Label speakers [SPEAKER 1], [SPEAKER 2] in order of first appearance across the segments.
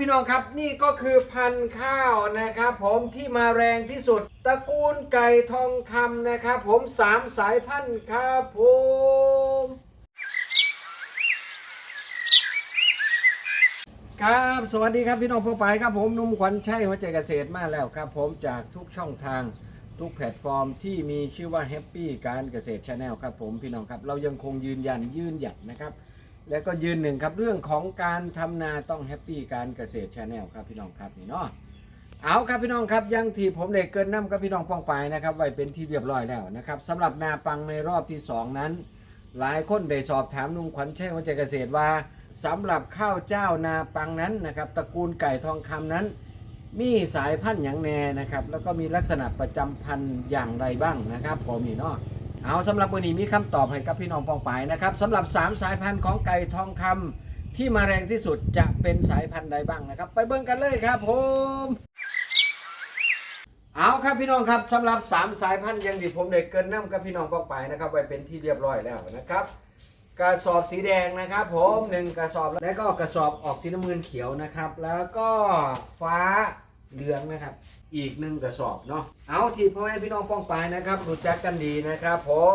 [SPEAKER 1] พี่น้องครับนี่ก็คือพันธุ์ข้าวนะครับ ผมที่มาแรงที่สุดตระกูลไก่ทองคำนะครับ ผมสามสายพันธุ์ครับผมครับสวัสดีครับพี่น้องผู้ไปครับผมนุ่มขวัญชัยหัวใจเกษตรมาแล้วครับ ผมจากทุกช่องทางทุกแพลตฟอร์มที่มีชื่อว่าแฮปปี้การเกษตรชาแนลครับผมพี่น้องครับ เรายังคงยืนยันยืนหยัดนะครับ และก็ยืนหนึ่งครับเรื่องของการทำนาต้องแฮปปี้การเกษตรชาแนลครับพี่น้องครับนี่เนาะเอาครับพี่น้องครับยังที่ผมได้เกินน้ำกับพี่น้องป้องไปนะครับไว้เป็นที่เรียบร้อยแล้วนะครับสำหรับนาปังในรอบที่สองนั้น หลายคนได้สอบถามลุงขวัญชัยหัจเกษตรว่าสำหรับข้าวเจ้านาปังนั้นนะครับตระกูลไก่ทองคำนั้น มีสายพันธุ์อย่างแน่นะครับแล้วก็มีลักษณะประจำพันธุ์อย่างไรบ้างนะครับผมนี่เนาะ เอาสำหรับวันนี้มีคำตอบให้กับพี่น้องปองปายนะครับสำหรับ 3 สายพันธุ์ของไก่ทองคำที่มาแรงที่สุดจะเป็นสายพันธุ์ใดบ้างนะครับ ไปเบิ่งกันเลยครับผมเอาครับพี่น้องครับสำหรับ 3 สายพันธุ์ยังที่ผมได้เกินน้ำกับพี่น้องปองปายนะครับไว้เป็นที่เรียบร้อยแล้วนะครับกระสอบสีแดงนะครับผมหนึ่งกระสอบแล้วก็กระสอบออกสีน้ำเงินเขียวนะครับ แล้วก็ฟ้า เหลืองนะครับ อีกหนึ่งกระสอบเนาะเอาที่พ่อแม่พี่น้องป้องปายนะครับรู้จักกันดีนะครับผม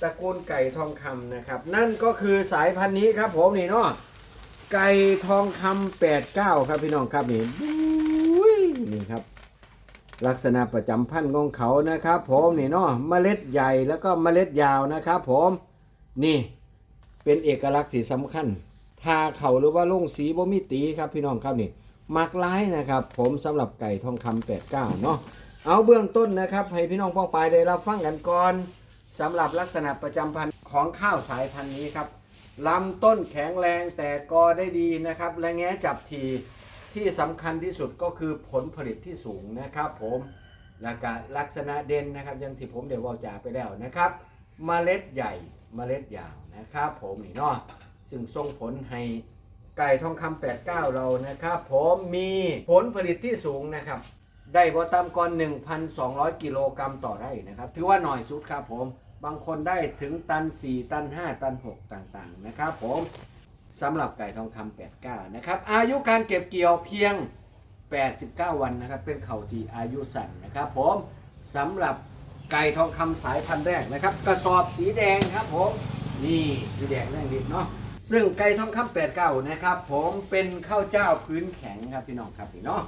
[SPEAKER 1] ตระกูลไก่ทองคำนะครับ นั่นก็คือสายพันธุ์นี้ครับ ผมนี่เนาะไก่ทองคำแปดเก้าครับพี่น้องครับนี่นี่ครับ ลักษณะประจำพันธุ์ของเขานะครับ ผมนี่เนาะเมล็ดใหญ่แล้วก็เมล็ดยาวนะครับ ผมนี่เป็นเอกลักษณ์ที่สำคัญทาเขาหรือว่าลงสีบ่มีตีครับพี่น้องครับนี่ มักร้ายนะครับ ผมสำหรับไก่ทองคำแปดเก้าเนาะเอาเบื้องต้นนะครับ ให้พี่น้องพ้องปลายได้รับฟังกันก่อนสำหรับลักษณะประจำพันธุ์ของข้าวสายพันธุ์นี้ครับลำต้นแข็งแรงแต่กอได้ดีนะครับ และแง้จับทีที่สำคัญที่สุดก็คือผลผลิตที่สูงนะครับ ผมและก็ลักษณะเด่นนะครับอยังที่ผมเดี๋ยวบอกจ่าไปแล้วนะครับเมล็ดใหญ่เมล็ดยาวนะครับ ผมนี่เนาะซึ่งส่งผลให้ ไก่ทองคำ89เรานะครับ ผมมีผลผลิตที่สูงนะครับ ได้บ่ต่ำก่อน1,200 กิโลกรัมต่อไร่นะครับ ถือว่าหน่อยสุดครับผม บางคนได้ถึงตัน 4 ตัน 5 ตัน 6 ต่างๆ นะครับผมสำหรับไก่ทองคำ89นะครับ อายุการเก็บเกี่ยวเพียง 89 วันนะครับ เป็นเข่าที่อายุสั้นนะครับ ผมสำหรับไก่ทองคำสายพันธุ์แรกนะครับ กระสอบสีแดงครับผม นี่สีแดงแรงดิบเนาะ ซึ่งไก่ทองคำ89นะครับผมเป็นข้าวเจ้าพื้นแข็งครับพี่น้องครับพี่เนาะ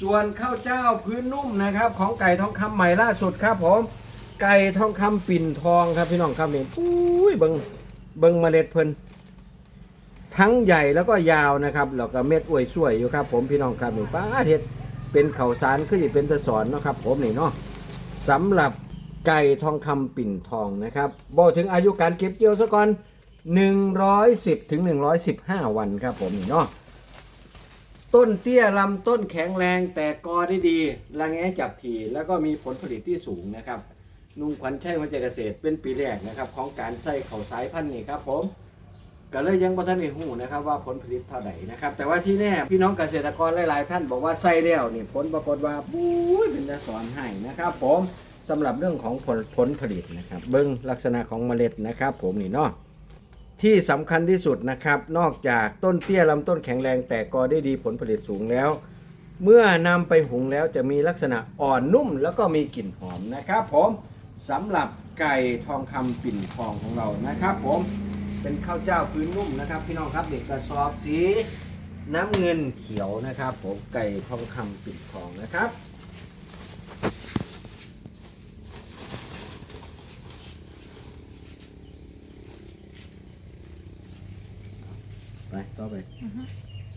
[SPEAKER 1] ส่วนข้าวเจ้าพื้นนุ่มนะครับของไก่ทองคำใหม่ล่าสุดครับผมไก่ทองคำปิ่นทองครับพี่น้องครับนี่อุ้ยเบิงเบิงเมล็ดเพิ่นทั้งใหญ่แล้วก็ยาวนะครับแล้วก็เม็ดอวยสวยอยู่ครับ ผมพี่น้องครับนี่ป้าเห็ดเป็นเข่าสารคือจะเป็นตะสอนนะครับ ผมนี่เนาะสำหรับไก่ทองคำปิ่นทองนะครับบอกถึงอายุการเก็บเกี่ยวซะก่อน 110ถึง115 วันครับผมนี่เนาะต้นเตี้ยลำต้นแข็งแรงแต่กอได้ดีระแงจับทีแล้วก็มีผลผลิตที่สูงนะครับนุ่งขวัญชัยวัจเกษตรเป็นปีแรกนะครับของการใส่เข่าสายพันธุ์นี่ครับผมก็เลยยังบ่ทันได้หูนะครับว่าผลผลิตเท่าไหร่นะครับ แต่ว่าที่แน่พี่น้องเกษตรกรหลาย ๆ ท่านบอกว่าใส่แล้วนี่ผลปรากฏว่าปุ้ยเป็นจะสอนให้นะครับ ผมสำหรับเรื่องของผลผลผลิตนะครับ เบิ้งลักษณะของเมล็ดนะครับ ผมนี่เนาะ ที่สำคัญที่สุดนะครับ นอกจากต้นเตี้ยลำต้นแข็งแรงแต่กอได้ดีผลผลิตสูงแล้ว เมื่อนำไปหุงแล้วจะมีลักษณะอ่อนนุ่มแล้วก็มีกลิ่นหอมนะครับ ผมสำหรับไก่ทองคำปิ่นทองของเรานะครับ ผมเป็นข้าวเจ้าพื้นนุ่มนะครับ พี่น้องครับเด็กกระสอบสีน้ำเงินเขียวนะครับ ผมไก่ทองคำปิ่นทองนะครับ ไปต่อไป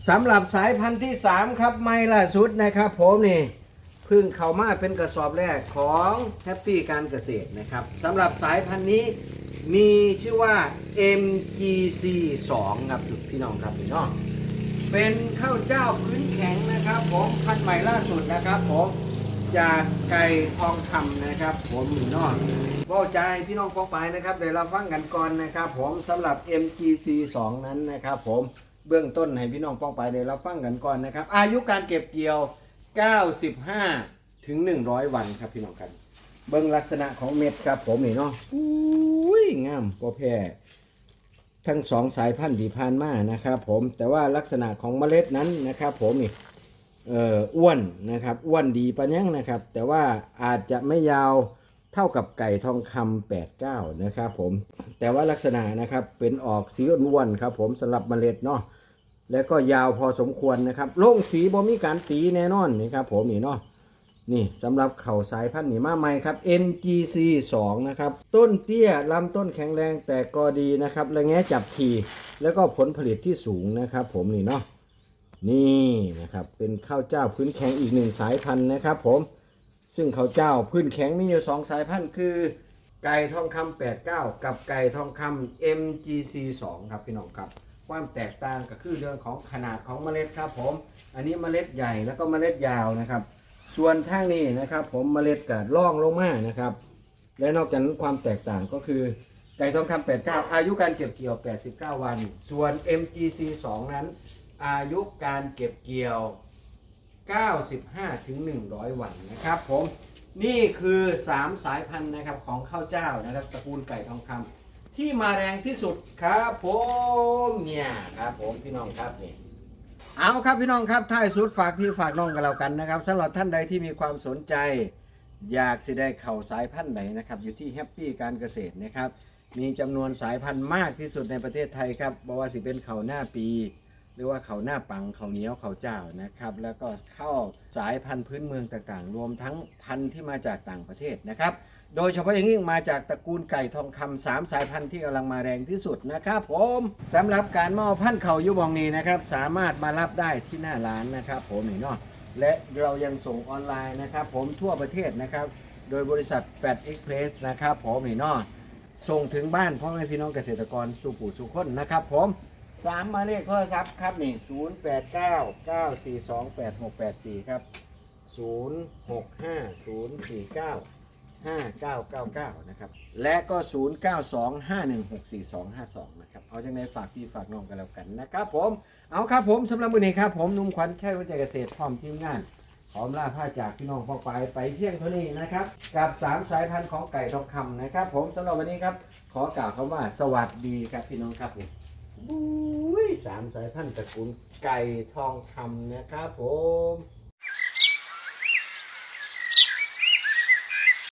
[SPEAKER 1] สำหรับสายพันธุ์ที่ 3 ครับไม่ล่าสุดนะครับ ผมนี่เพึ่งเข้ามาเป็นกระสอบแรกของแฮปปี้การเกษตรนะครับสำหรับสายพันธุ์นี้มีชื่อว่า MGC 2ครับพี่น้องครับพี่น้องเป็นข้าวเจ้าพื้นแข็งนะครับ ผมพันธุ์ใหม่ล่าสุดนะครับ ผมจากไก่ทองคำนะครับผมพี่น้องก็ใจให้พี่น้องฟองไปนะครับเดี๋ยวเราฟังกันก่อนนะครับ ผมสำหรับ MGC 2 นั้นนะครับ ผม เบื้องต้นให้พี่น้องป้องไปเดี๋ยวเราฟังกันก่อนนะครับ อายุการเก็บเกี่ยว 95 ถึง 100 วันครับพี่น้องครับเบื้องลักษณะของเม็ดครับผมนี่เนาะอุ้ยงามพอแพร่ทั้งสองสายพันธุ์ที่ผ่านมานะครับผมแต่ว่าลักษณะของเมล็ดนั้นนะครับผมนี่เอ่ออ้วนนะครับอ้วนดีปะยังนะครับ แต่ว่าอาจจะไม่ยาว เท่ากับไก่ทองคำ89นะครับผม แต่ว่าลักษณะนะครับเป็นออกสีอ้วนๆครับผมสำหรับเมล็ดเนาะแล้วก็ยาวพอสมควรนะครับโล่งสีบ่มีการตีแน่นอนนะครับผมนี่เนาะนี่สำหรับเข่าสายพันธุ์นี่มาใหม่ครับ NGC 2นะครับ ต้นเตี้ยลำต้นแข็งแรงแต่กอดีนะครับและแงะจับทีแล้วก็ผลผลิตที่สูงนะครับผมนี่เนาะนี่นะครับเป็นข้าวเจ้าพื้นแข็งอีกหนึ่งสายพันธุ์นะครับผม ซึ่งเขาเจ้าพื้นแข็งมีอยู่สองสายพันธุ์คือไก่ทองคำ89กับไก่ทองคำ MGC 2ครับพี่น้องครับ ความแตกต่างก็คือเรื่องของขนาดของเมล็ดครับผม อันนี้เมล็ดใหญ่แล้วก็เมล็ดยาวนะครับ ส่วนทางนี้นะครับผมเมล็ดกัดล่องลงมานะครับ และนอกจากนั้นความแตกต่างก็คือไก่ทองคำ89อายุการเก็บเกี่ยว 89 วัน ส่วน MGC 2นั้น อายุการเก็บเกี่ยว 95ถึง100 วันนะครับผมนี่คือ 3 สายพันธุ์นะครับของข้าวเจ้านะครับตระกูลไก่ทองคำที่มาแรงที่สุดครับผมเนี่ยครับผมพี่น้องครับนี่เอาครับพี่น้องครับท้ายสุดฝากพี่ฝากน้องกันแล้วกันนะครับสำหรับท่านใดที่มีความสนใจ อยากสิได้เข่าสายพันธุ์ไหนนะครับอยู่ที่แฮปปี้การเกษตรนะครับมีจำนวนสายพันธุ์มากที่สุดในประเทศไทยครับบอกว่าสิเป็นเข่าหน้าปี หรือว่าเขาหน้าปังเขาเหนียวเขาเจ้านะครับ แล้วก็เข้าสายพันธุ์พื้นเมืองต่างๆ รวมทั้งพันธุ์ที่มาจากต่างประเทศนะครับ โดยเฉพาะอย่างยิ่งมาจากตระกูลไก่ทองคำสามสายพันธุ์ที่กำลังมาแรงที่สุดนะครับ ผมสำหรับการมอบพันธุ์เขายุบองนี้นะครับ สามารถมารับได้ที่หน้าร้านนะครับ ผมนี่เนาะและเรายังส่งออนไลน์นะครับ ผมทั่วประเทศนะครับ โดยบริษัท Fat Express นะครับ ผมนี่เนาะส่งถึงบ้านพ่อแม่พี่น้องเกษตรกรสู่ผู้สู่คนนะครับ ผม สามหมายเลขโทรศัพท์ครับนี่ศูนย์แปดเก้าเก้าสี่สองแปดหกแปดสี่ครับศูนย์หกห้าศูนย์สี่เก้าห้าเก้าเก้าเก้านะครับ และก็ศูนย์เก้าสองห้าหนึ่งหกสี่สองห้าสองนะครับ เอาจังในฝากพี่ฝากน้องกันแล้วกันนะครับผม เอาครับผมสำหรับวันนี้ครับ ผมนุ่มขวัญชัยวัจเกษตรพร้อมทีมงานพร้อมล่าผ้าจากพี่น้องพ่อไปไปเพียงเท่านี้นะครับ กับ 3 สายพันธุ์ของไก่ทองคำนะครับ ผมสำหรับวันนี้ครับ ขอกล่าวคำว่าสวัสดีครับพี่น้องครับผม บุ้ยสามสายพันธุ์ตระกูลไก่ทองคำนะครับผม